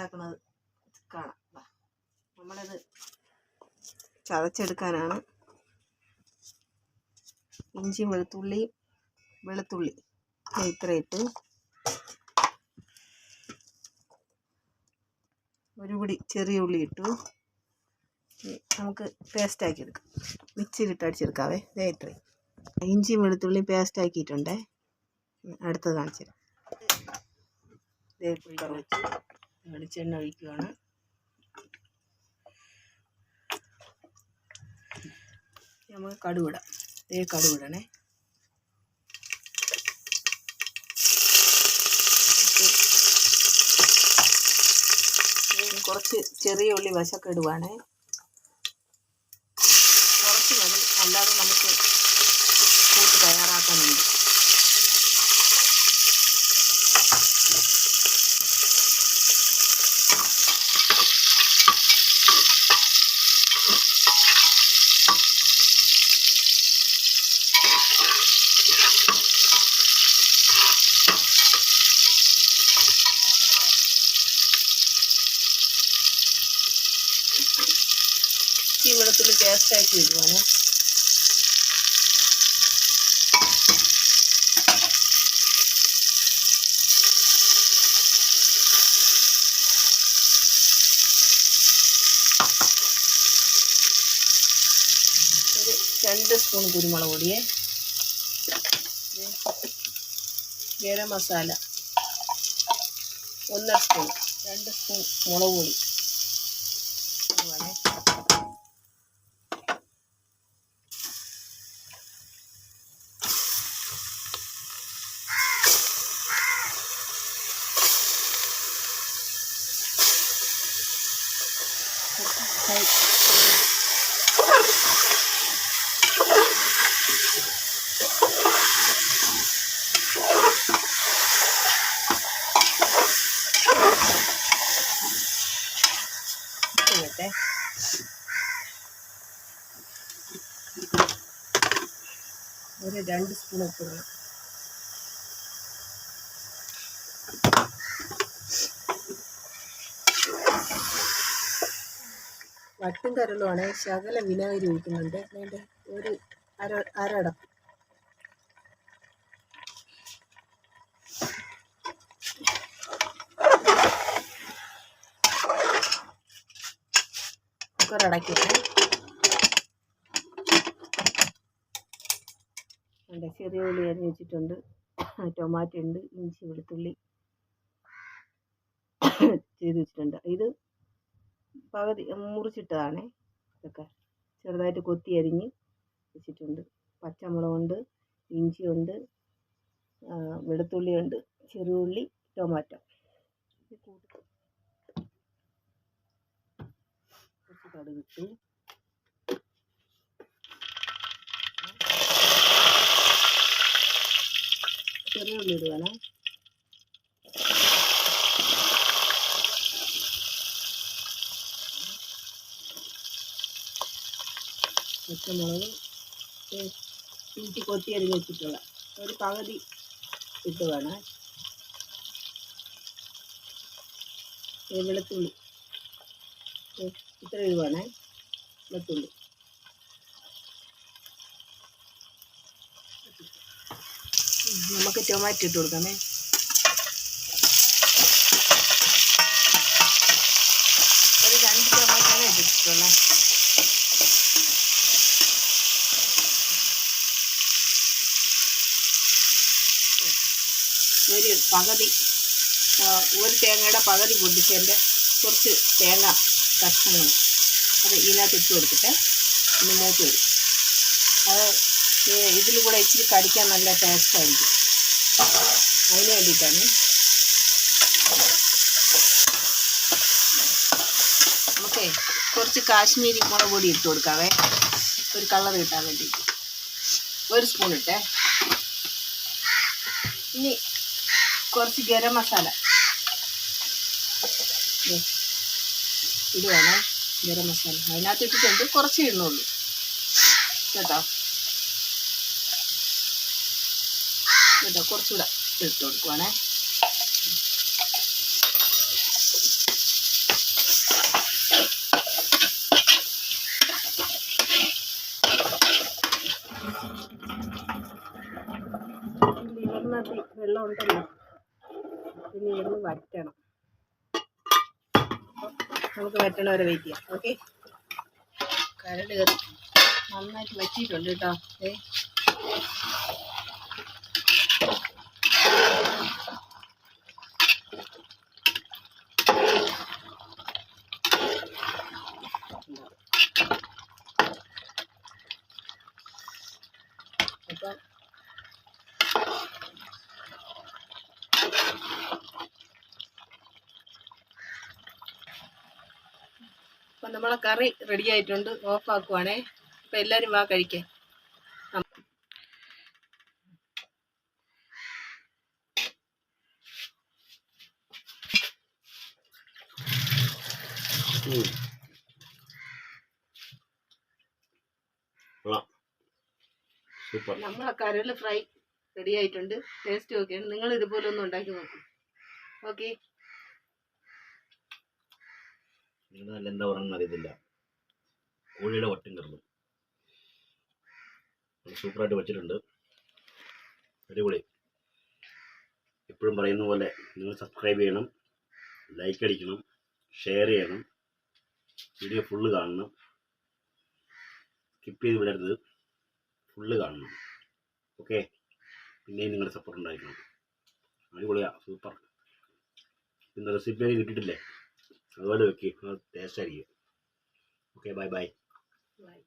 ഉണ്ടാക്കുന്നത്. കാണാം. നമ്മളത് ചതച്ചെടുക്കാനാണ്. ഇഞ്ചി വെളുത്തുള്ളി. വെളുത്തുള്ളി ഇത്ര ഇട്ട് ഒരു പിടി ചെറിയ ഉള്ളി ഇട്ടു. നമുക്ക് പേസ്റ്റാക്കി എടുക്കാം. മിക്സിയിലിട്ട് അടിച്ചെടുക്കാവേ. ഇതേ ഇത്രയും. ഇഞ്ചി വെളുത്തുള്ളി പേസ്റ്റ് ആക്കിയിട്ടുണ്ടേ. ഉം, അടുത്തത് കാണിച്ചു തരാം വെച്ച് വെളിച്ചെണ്ണ ഒഴിക്കുകയാണ്. നമുക്ക് കടുവിടാം ദേ കടുവിടണേ കുറച്ച് ചെറിയ ഉള്ളി വശമൊക്കെ ഇടുവാണേ കുറച്ച് മതി അല്ലാതെ നമുക്ക് കൂട്ട് തയ്യാറാക്കാനുണ്ട് ഈ വെളുത്തുള്ളി പേസ്റ്റാക്കി ഇടുവാണ്. ഒരു രണ്ട് സ്പൂൺ കുരുമുളക് പൊടിയെ. ഗരം മസാല. ഒന്നര സ്പൂൺ രണ്ട് സ്പൂൺ മുളക് പൊടി ഇടുവാണേ Hey. ചെയ്യട്ടെ ഒരു രണ്ട് സ്പൂൺ ഉപ്പ് വട്ടും കരളുമാണ്. ശകല വിനാഗിരി ഒഴിക്കുന്നുണ്ട്. അതിന്റെ ഒരു അര അരടം കുക്കർ ചെറിയ ഉള്ളി അരിഞ്ഞ് വെച്ചിട്ടുണ്ട്. ടൊമാറ്റോ ഉണ്ട് ഇഞ്ചി വെളുത്തുള്ളി ചെയ്ത് വെച്ചിട്ടുണ്ട്. ഇത് പകുതി മുറിച്ചിട്ടതാണേ. ഇതൊക്കെ ചെറുതായിട്ട് കൊത്തി അരിഞ്ഞ് വെച്ചിട്ടുണ്ട്. പച്ചമുളകുണ്ട് ഇഞ്ചിയുണ്ട് വെളുത്തുള്ളി വെളുത്തുള്ളിയുണ്ട് ചെറുള്ളി ടൊമാറ്റോ. കുറച്ച് കടുകിട്ടു ചെറിയ ഉള്ളി ഇടുവാണേ. പച്ചമുളക് ഇഞ്ചി കൊത്തി അരിഞ്ഞ് വെച്ചിട്ടുള്ള ഒരു പകുതി ഇട്ട് വേണം. വെളുത്തുള്ളി. ഇത്ര ഇടുവാണേ വെളുത്തുള്ളി. നമുക്ക് ടൊമാറ്റോ ഇട്ട് കൊടുക്കാമേ ഒരു രണ്ട് ടൊമാറ്റോനെ ഇട്ടിട്ടുള്ളേ ഒരു പകുതി ആ, ഒരു തേങ്ങയുടെ പകുതി പൊട്ടിച്ചതിന്റെ കുറച്ച് തേങ്ങ കഷ്ണങ്ങൾ അത് ഇതിനകത്ത് ഇട്ട് കൊടുത്തിട്ട് ഒന്ന് മൂത്ത് വരും അത് ഈ ഇതിൽ കൂടെ ഇച്ചിരി കടിക്കാൻ നല്ല ടേസ്റ്റ് ആയിരിക്കും അതിന് വേണ്ടിയിട്ടാണ് നമുക്കേ കുറച്ച് കാശ്മീരി മുളക് പൊടി ഇട്ട് കൊടുക്കാവേ ഒരു കളർ കിട്ടാൻ വേണ്ടിയിട്ട് ഒരു സ്പൂൺ ഇട്ടേ ഇനി കുറച്ച് ഗരം മസാല. ഇത് വേണം ഗരം മസാല. അതിനകത്ത് ഇട്ടിട്ടുണ്ട് കുറച്ച് ഇടുന്നുള്ളൂ കേട്ടോ? കേട്ടോ? കുറച്ചുകൂടെ ഇട്ട് കൊടുക്കുവാണേ. വെള്ളം ഉണ്ടല്ലോ. ഇനി ഇവിടുന്ന് വറ്റണം. നമുക്ക് വറ്റണ വരെ വെയിറ്റ് ചെയ്യാം. ഓക്കെ കരട് കയറി. നന്നായിട്ട് വറ്റിയിട്ടുണ്ട് കേട്ടോ. ഏ അപ്പം അപ്പം നമ്മളെ കറി റെഡി ആയിട്ടുണ്ട്. ഓഫ് ആക്കുവാണേ അപ്പം എല്ലാവരും വാ കഴിക്കാൻ നമ്മളെ കരൽ ഫ്രൈ റെഡി ആയിട്ടുണ്ട്. ടേസ്റ്റ് ഓക്കെയാണ് നിങ്ങൾ ഇതുപോലെ ഒന്ന് ഉണ്ടാക്കി നോക്കും. ഓക്കെ നിങ്ങളുടെ നല്ല എന്താ പറയുന്നത് അറിയത്തില്ല. കോഴിയുടെ വട്ടും കറിലും സൂപ്പറായിട്ട് വെച്ചിട്ടുണ്ട്. അടിപൊളി. എപ്പോഴും പറയുന്ന പോലെ നിങ്ങൾ സബ്സ്ക്രൈബ് ചെയ്യണം ലൈക്ക് അടിക്കണം ഷെയർ ചെയ്യണം വീഡിയോ ഫുള്ള് കാണണം. സ്കിപ്പ് ചെയ്ത് വിടരുത്. ഫുള്ള് കാണണം. ഓക്കെ പിന്നെയും നിങ്ങളുടെ സപ്പോർട്ട് ഉണ്ടായിരിക്കണം. അടിപൊളിയാ. സൂപ്പർ. ഇന്ന് റെസിപ്പി കിട്ടിയിട്ടില്ലേ? I'm going to keep her. That's it. Okay, bye bye. Bye.